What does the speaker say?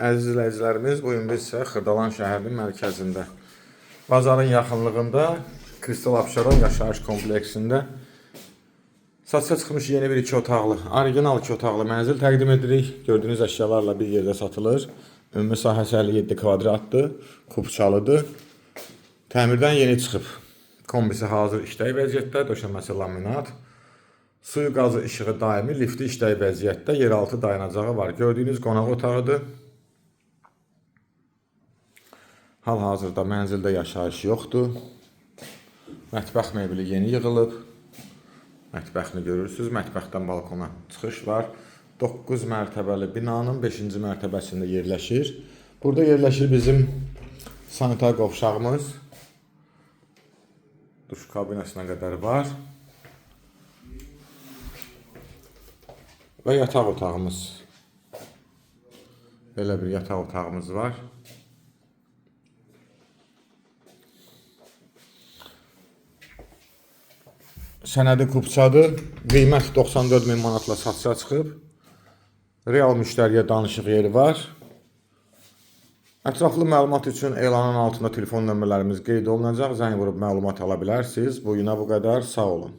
Əziz izləyicilərimiz, bu gün biz isə Xırdalan şəhərinin mərkəzində, bazarın yaxınlığında Kristal Abşeron yaşayış kompleksində satışa çıxmış yeni bir iki otaqlı, orijinal iki otaqlı mənzil təqdim edirik. Gördüyünüz əşyalarla bir yerdə satılır. Ümumi sahəsi 57 kvadratdır, kubçalıdır. Təmirdən yeni çıxıb. Kombisi hazır işləyə vəziyyətdə, döşəməsi laminat. Suyu qazı işığı daimi, lifti işləyə vəziyyətdə, yeraltı dayanacağı var. Gördüyünüz qonaq otağıdır. Hal-hazırda mənzildə yaşayış yoxdur. Mətbəx mebeli yeni yığılıb. Mətbəxini görürsüz. Mətbəxdən balkona çıxış var. 9 mərtəbəli binanın 5-ci mərtəbəsində yerləşir. Burada yerləşir bizim sanitar qovşağımız. Duş kabinesinə qədər var. Və yataq otağımız. Belə bir yataq otağımız var. Sənədi kubçadır. Qiymət 94 min manatla satışa çıxıb. Real müştəriyə danışıq yeri var. Ətraflı məlumat üçün elanın altında telefon nömrələrimiz qeyd olunacaq. Zəng vurub məlumat ala bilərsiniz. Bu günə bu qədər. Sağ olun.